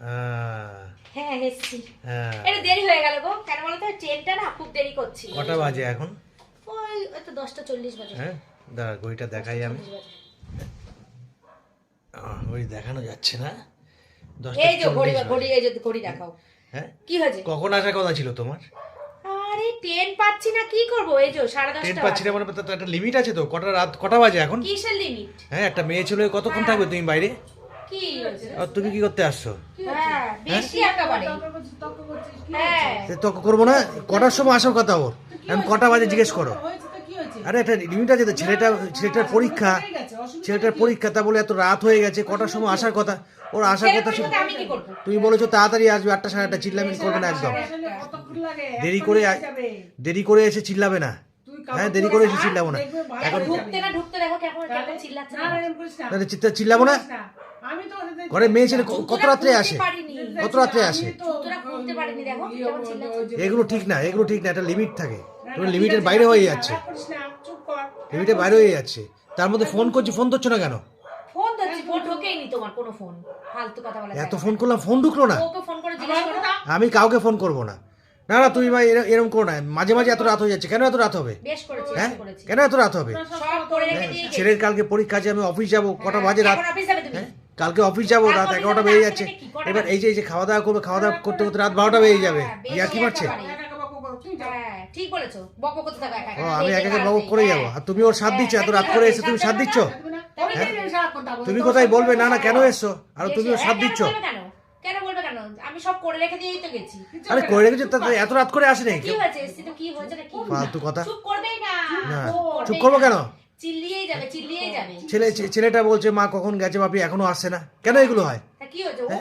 হ্যাঁ। এসছি। হ্যাঁ। এটা দেরি হয়ে গেল গো কেন বলো ট্রেনটা না খুব দেরি করছি। কটা বাজে এখন? ওই তো দশটা চল্লিশ বাজে। হ্যাঁ দাঁড়া ঘড়িটা দেখাই আমি। ঘড়ি দেখানো যাচ্ছে না। এই যে ঘড়ি ঘড়ি এই যে ঘড়ি দেখাও। হ্যাঁ? কি হয়েছে? কখন আসার কথা ছিল তোমার? আরে ট্রেন পাচ্ছি না কি করব? এই যে সাড়ে ট্রেন দশটা পাচ্ছি না মানে একটা লিমিট আছে তো। কটা রাত কটা বাজে এখন? কিসের লিমিট হ্যাঁ একটা মেয়ে ছেলে কতক্ষণ থাকবে তুমি বাইরে? কি হয়েছে? আর তুমি কি করতে আসছো? হ্যাঁ বেশি একেবারে হ্যাঁ। সে তর্ক করব না কটার সময় আসার কথা ওর? এখন কটা বাজে জিজ্ঞেস করো। আরে একটা লিমিট আছে তো ছেলেটা ছেলেটার পরীক্ষা ছেলেটার পরীক্ষা তা বলে এত রাত হয়ে গেছে কটার সময় আসার কথা? ওর আসার কথা ছিল সেরকম আমি কি করব? তুমি বলেছ তাড়াতাড়ি আসবে আটটা সাড়ে আটটা চিল্লামিন করবে না একদম। দেরি করে দেরি করে এসে চিল্লাবে না। হ্যাঁ দেরি করে এসে চিল্লাবো না। এখন ঢুকতে না ঢুকতে দেখো কেমন কেমন চিল্লাচ্ছে না চিৎকার চিল্লাবো না? আমি তো ঘরে মেয়ে ছেলে কত রাত্রে আসে? কত রাত্রে আসে? চিল্লাচ্ছে। এগুলো ঠিক না এগুলো ঠিক না একটা লিমিট থাকে। লিমিটের বাইরে হয়ে যাচ্ছে। লিমিটের বাইরে হয়ে যাচ্ছে। তার মধ্যে ফোন করছি ফোন ধরছো না কেন? ফোন ধরছি ফোন ঢোকেইনি তোমার কোনো ফোন ফালতু কথা বলা এত ফোন করলাম ফোন ঢুকলো না। আমি কাউকে ফোন করব না। না না তুমি ভাই এর- এরকম করো না। মাঝে মাঝে এত রাত হয়ে যাচ্ছে। কেন এত রাত হবে? হ্যাঁ? কেন এত রাত হবে। ছেলের কালকে পরীক্ষা আছে আমি অফিস যাব। কটা বাজে রাত? হ্যাঁ? কালকে অফিস যাব রাত এগারোটা বেজে যাচ্ছে। এবার এই যে এই যে খাওয়া দাওয়া করবে খাওয়া দাওয়া করতে করতে রাত বারোটা বেজে যাবে। হ্যাঁ, ইয়া কি যা। হ্যাঁ ঠিক বলেছ। বক বক করতে থাকো একা ও একা। আমি একে একে কাজ করে হ্যাঁ। যাব। আর তুমি ওর সাথ দিচ্ছ এত রাত করে এসে তুমি সাথ দিচ্ছ। তুমি কোথায় বলবে? না না কেন এসছো আর তুমি ওর সাথ হ্যাঁ, দিচ্ছ কেন বলবে কেন কেন বলবে কেন আমি সব করে রেখে দিয়েই তো গেছি। আরে করে রেখেছো তা এত রাত করে আসেনি কি হয়েছে এসছি তো কি হয়েছে না কি ফালতু কথা। চুপ করবেই না চুপ করব কেন? চিল্লিয়েই যাবে চিল্লিয়েই যাবে। ছেলে ছেলেটা বলছে মা কখন গেছে বাপি? এখনও আসছে না। কেন এগুলো হয়? কি হয়েছে? ও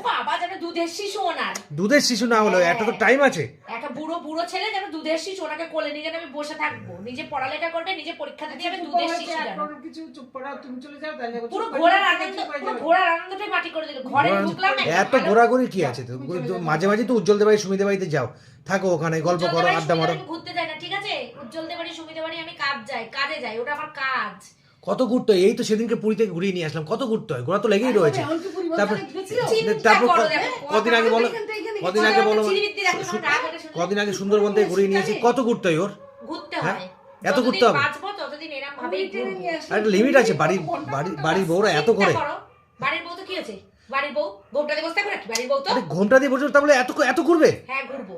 দুধের শিশু ওনার। দুধের শিশু না হলো একটা তো টাইম আছে। একটা বুড়ো বুড়ো ছেলে যেন দুধের শিশু ওনাকে কোলে নিয়ে যেন আমি বসে থাকব। নিজে পড়ালেখা করবে নিজে পরীক্ষা দিতে যাবে দুধের শিশু যেন। কিছু চুপ করো, তুমি চলে যাও, তাহলে পুরো ঘোড়ার আনন্দ চুপ পুরো ঘোড়ার আনন্দটাই মাটি করে দিল। ঘরে ঢুকলাম এত ঘোরাঘুরি কি আছে? তো মাঝে মাঝে তো উজ্জ্বল সুমিদে বাড়িতে যাও। থাকো ওখানে গল্প করো আড্ডা মারো। ঘুরতে যাই না ঠিক আছে? উজ্জ্বল দেবাড়ি সুমিতা বাড়ি আমি কাজ যাই কাজে যাই ওটা আমার কাজ। কত ঘুরতে হয় এই তো সেদিনকে পুরী থেকে ঘুরিয়ে নিয়ে আসলাম। কত ঘুরতে হয় ঘোরা তো লেগেই রয়েছে। তারপর তারপর কদিন আগে বলো কদিন আগে বলো। কদিন আগে সুন্দরবন থেকে ঘুরিয়ে নিয়েছি কত ঘুরতে হয়। ওর? হ্যাঁ? এত ঘুরতে হবে? একটা লিমিট আছে বাড়ির বাড়ির বাড়ির বউরা এত করে। বাড়ির বউ তো কি আছে বাড়ির বউ? গোপটাতে বসে থাকবে নাকি? বাড়ির বউ তো? ঘোমটা দিয়ে বসে তাহলে এত এত ঘুরবে? হ্যাঁ ঘুরবো।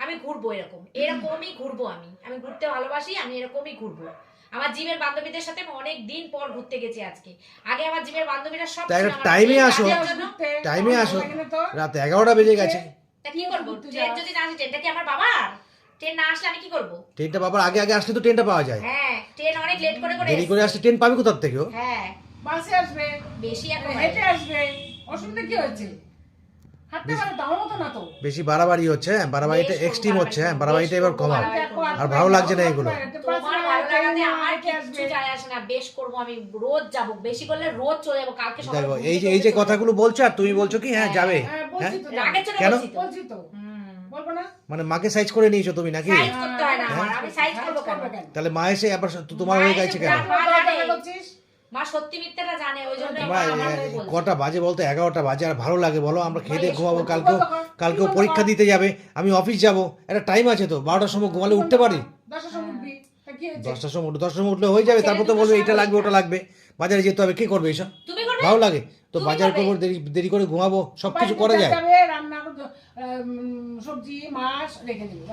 আমি ঘুরবো এরকম। এরকমই ঘুরবো আমি। আমি ঘুরতে ভালোবাসি আমি এরকমই ঘুরবো। আমার জিমের বান্ধবীদের সাথে আমি অনেক দিন পর ঘুরতে গেছি আজকে। আগে আমার জিমের বান্ধবীরা সব টাইমে আসো। টাইমে আসো। রাত এগারোটা বেজে গেছে। তা কি করব? ট্রেন যদি না আসে ট্রেনটা কি আমার বাবার? ট্রেন না আসলে আমি কি করব? ট্রেনটা বাবার আগে আগে আসলে তো ট্রেনটা পাওয়া যায়। হ্যাঁ ট্রেন অনেক লেট করে করে দেরি করে আসলে ট্রেন পাবে কোথার থেকে ও? হ্যাঁ। বাসে আসবে। বেশি এখন হেঁটে আসবে। অসুবিধা কি হচ্ছে? বেশি বাড়াবাড়ি হচ্ছে হ্যাঁ বাড়াবাড়িটা এক্সট্রিম হচ্ছে হ্যাঁ বেশ বাড়াবাড়িটা এবার কমাও। আর ভালো লাগছে না এগুলো। দেখো এই যে এই যে কথাগুলো বলছো আর তুমি বলছো কি হ্যাঁ যাবে হ্যাঁ হ্যাঁ? কেন? মানে মাকে সাইজ করে নিয়েছো তুমি নাকি? হয় তাহলে মা এসে আবার তো- তোমার হয়ে গেছে কেন? মা সত্যি মিথ্যাটা জানে ওই জন্য। কটা বাজে বলতো? এগারোটা বাজে আর ভালো লাগে বলো? আমরা দিয়ে ঘুমাবো কালকেও কালকেও পরীক্ষা দিতে যাবে আমি অফিস যাব। একটা টাইম আছে তো বারোটার সময় ঘুমালে উঠতে পারি? দশটার সময় উঠবি। দশটার সময় উঠলে হয়ে যাবে তারপর তো বলবে এটা লাগবে ওটা লাগবে। বাজারে যেতে হবে কে করবে এসব? তুমি ভালো লাগে। তো বাজার করবে? দেরি দেরি করে ঘুমাবো সব কিছু করা যায়। রান্না সবজি মাছ রেখে দিবি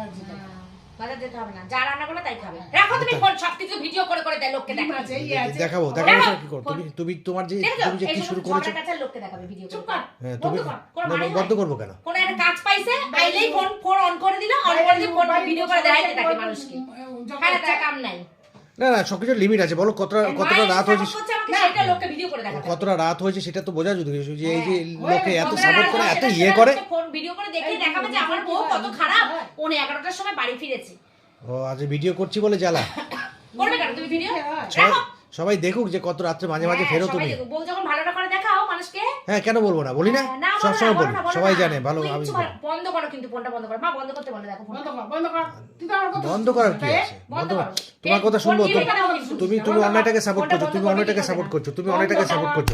বাজার যেতে হবে না। যা রান্না করবে তাই খাবে। রাখো তুমি ফোন সবকিছু ভিডিও করে করে দেয় লোককে দেখাবে ইয়ে। দেখাবো দেখাবো কি করো। তুমি তুমি তোমার যে তুমি যে কি শুরু করেছ? ঝগড়া লোককে দেখাবে ভিডিও চুপ কর। হ্যাঁ তুমি মানে বন্ধ করব কেন? কোন একটা কাজ পাইছে আইলেই ফোন ফোন অন করে দিল অন করে দিয়ে ফোন ভিডিও করে দেখাইতে থাকে মানুষকে। হ্যাঁ কাম নাই। না না সব কিছু লিমিট আছে বলো কতটা কতটা রাত হয়েছে। কতটা রাত হয়েছে সেটা তো বোঝা যদি যে এই যে হ্যাঁ, লোকে এত সাপোর্ট করে এত ইয়ে করে। ফোন ভিডিও করে দেখে দেখাবে যে আমার বউ কত খারাপ। ওনে 11টার সময় বাড়ি ফিরেছে। ও আজ ভিডিও করছি বলে জ্বালা। করবে কেন? তুমি ভিডিও সবাই সবাই দেখুক যে কত রাত্রে মাঝে মাঝে ফেরো তুমি বউ যখন ভালোটা করে দেখাও মানুষকে হ্যাঁ কেন বলব না বলি না সবসময় সব সময় বলি সবাই জানে ভালো আমি বন্ধ করো কিন্তু ফোনটা বন্ধ করো মা বন্ধ করতে বলে দেখো বন্ধ করো বন্ধ কর বন্ধ করার কি আছে বন্ধ করো। তোমার কথা শুনব তুমি তুমি তুমি অন্যটাকে সাপোর্ট করছ তুমি অন্যটাকে সাপোর্ট করছ তুমি অন্যটাকে সাপোর্ট করছ